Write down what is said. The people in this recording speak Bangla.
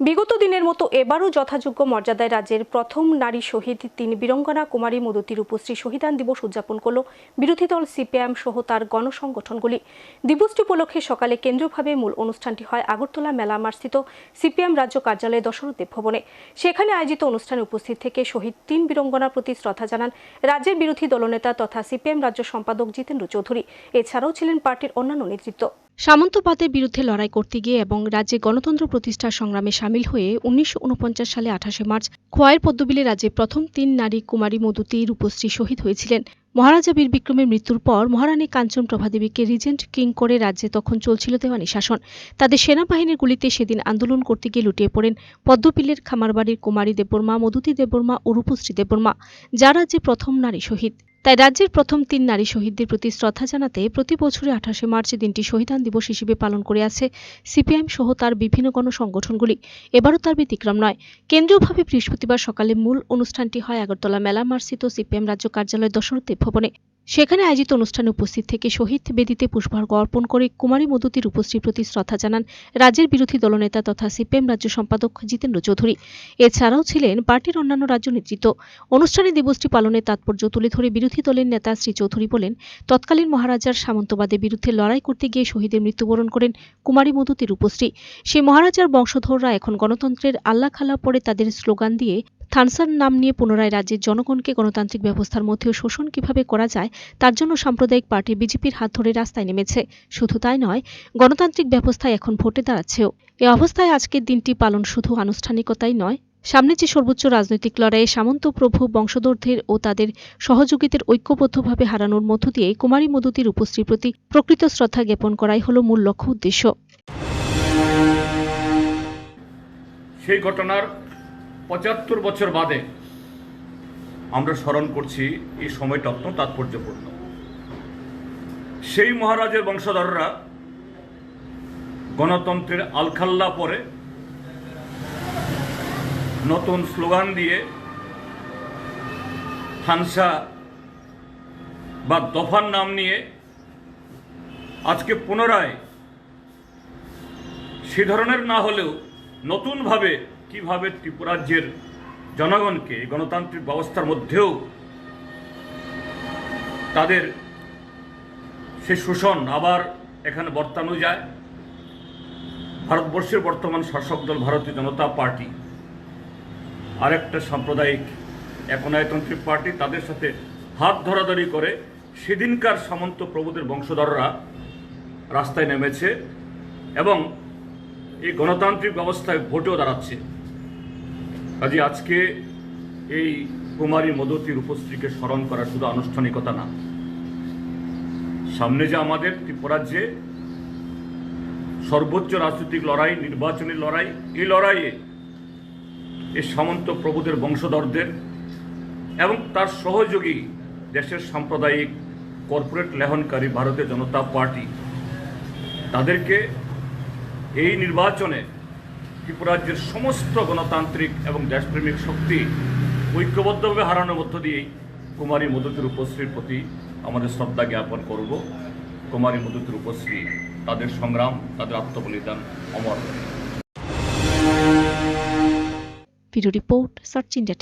বিগত দিনের মতো এবারও যথাযোগ্য মর্যাদায় রাজ্যের প্রথম নারী শহীদ তিন বীরঙ্গনা কুমারী মদতির উপশ্রী শহীদান দিবস উদযাপন করল। বিরোধী দল সিপিএম সহ তার গণসংগঠনগুলি। দিবসটি উপলক্ষে সকালে কেন্দ্রীয়ভাবে মূল অনুষ্ঠানটি হয় আগরতলা মেলা মার্স্থিত সিপিএম রাজ্য কার্যালয়ে দশরথ দেব ভবনে। সেখানে আয়োজিত অনুষ্ঠানে উপস্থিত থেকে শহীদ তিন বীরঙ্গনার প্রতি শ্রদ্ধা জানান রাজ্যের বিরোধী দলনেতা তথা সিপিএম রাজ্য সম্পাদক জিতেন্দ্র চৌধুরী। এছাড়াও ছিলেন পার্টির অন্যান্য নেতৃত্ব। সামন্তবাদের বিরুদ্ধে লড়াই করতে গিয়ে এবং রাজ্যে গণতন্ত্র প্রতিষ্ঠার সংগ্রামে সামিল হয়ে উনিশশো উনপঞ্চাশ সালে আঠাশে মার্চ খোয়াইয়ের পদ্মবিলে রাজ্যে প্রথম তিন নারী কুমারী মধুতি রূপশ্রী শহীদ হয়েছিলেন। মহারাজা বীর বিক্রমের মৃত্যুর পর মহারানী কাঞ্চন প্রভাদেবীকে রিজেন্ট কিং করে রাজ্যে তখন চলছিল দেওয়ানি শাসন। তাদের সেনাবাহিনীর গুলিতে সেদিন আন্দোলন করতে গিয়ে লুটিয়ে পড়েন পদ্মপিলের খামারবাড়ির কুমারী দেববর্মা মধুতি দেববর্মা ও রূপশ্রী দেববর্মা, যা রাজ্যে প্রথম নারী শহীদ। তাই রাজ্যের প্রথম তিন নারী শহীদদের প্রতি শ্রদ্ধা জানাতে প্রতি বছরে আঠাশে মার্চ দিনটি শহীদান দিবস হিসেবে পালন করে আছে সিপিআইএম সহ তার বিভিন্ন গণসংগঠনগুলি। এবারও তার ব্যতিক্রম নয়। কেন্দ্রীয়ভাবে বৃহস্পতিবার সকালে মূল অনুষ্ঠানটি হয় আগরতলা মেলা মার্সিত সিপিএম রাজ্য কার্যালয় দশরথ ভবনে। সেখানে আয়োজিত অনুষ্ঠানে উপস্থিত থেকে শহীদ বেদিতে পুষ্পার্ঘ অর্পণ করে কুমারী মদতির উপস্থিতির প্রতি শ্রদ্ধা জানান রাজ্যের বিরোধী দলনেতা তথা সিপিএম রাজ্য সম্পাদক জিতেন্দ্র চৌধুরী। এছাড়াও ছিলেন পার্টির অন্যান্য রাজ্য নেতৃত্ব। অনুষ্ঠানে দিবসটি পালনের তাৎপর্য তুলে ধরে বিরোধী দলের নেতা শ্রী চৌধুরী বলেন, তৎকালীন মহারাজার সামন্তবাদের বিরুদ্ধে লড়াই করতে গিয়ে শহীদের মৃত্যুবরণ করেন কুমারী মদতির উপশ্রী। সেই মহারাজার বংশধররা এখন গণতন্ত্রের আল্লাহ খাল্লা পরে তাদের স্লোগান দিয়ে থানসার নাম নিয়ে পুনরায় রাজ্যের জনগণকে গণতান্ত্রিক ব্যবস্থার মধ্যেও শোষণ কীভাবে করা যায় তার জন্য সাম্প্রদায়িক পার্টি বিজেপির হাত ধরে রাস্তায় নেমেছে। শুধু তাই নয়, গণতান্ত্রিক ব্যবস্থায় এখন ভোটে দাঁড়াচ্ছেও। এ অবস্থায় আজকের দিনটি পালন শুধু আনুষ্ঠানিকতাই নয়, সামনে যে সর্বোচ্চ রাজনৈতিক লড়াইয়ে সামন্ত প্রভু, বংশধরদের ও তাদের সহযোগীদের ঐক্যবদ্ধভাবে হারানোর মধ্য দিয়ে কুমারী মদতির উপস্থিতির প্রতি প্রকৃত শ্রদ্ধা জ্ঞাপন করাই হল মূল লক্ষ্য উদ্দেশ্য। সেই ঘটনার পঁচাত্তর বছর বাদে আমরা স্মরণ করছি এই সময়টা অত্যন্ত তাৎপর্যপূর্ণ। সেই মহারাজের বংশধররা গণতন্ত্রের আলখাল্লা পরে নতুন স্লোগান দিয়ে হানসা বা দফার নাম নিয়ে আজকে পুনরায় সে ধরনের না হলেও নতুনভাবে কীভাবে ত্রিপুরাজ্যের জনগণকে গণতান্ত্রিক ব্যবস্থার মধ্যেও তাদের সে শোষণ আবার এখানে বর্তানো যায়। ভারতবর্ষের বর্তমান শাসক দল ভারতীয় জনতা পার্টি। আরেকটা সাম্প্রদায়িক একনায়তান্ত্রিক পার্টি, তাদের সাথে হাত ধরাধরি করে সেদিনকার সামন্ত প্রভুদের বংশধররা রাস্তায় নেমেছে এবং এই গণতান্ত্রিক ব্যবস্থায় ভোটেও দাঁড়াচ্ছে। কাজে আজকে এই কুমারী মদতির উপস্থিতিকে স্মরণ করা শুধু আনুষ্ঠানিকতা না। সামনে যে আমাদের ত্রিপুরাজ্যে সর্বোচ্চ রাজনৈতিক লড়াই, নির্বাচনী লড়াই, এই লড়াইয়ে এই সামন্ত প্রভুদের বংশধরদের এবং তার সহযোগী দেশের সাম্প্রদায়িক কর্পোরেট লেহনকারী ভারতীয় জনতা পার্টি, তাদেরকে এই নির্বাচনে ত্রিপুরাজ্যের সমস্ত গণতান্ত্রিক এবং দেশপ্রেমিক শক্তি ঐক্যবদ্ধভাবে হারানোর মধ্য দিয়েই কুমারী মধুতির উপশ্রীর প্রতি আমাদের শ্রদ্ধা জ্ঞাপন করব। কুমারী মধুতির উপশ্রী তাদের সংগ্রাম, তাদের আত্মবলিদান অমর। Video report, search India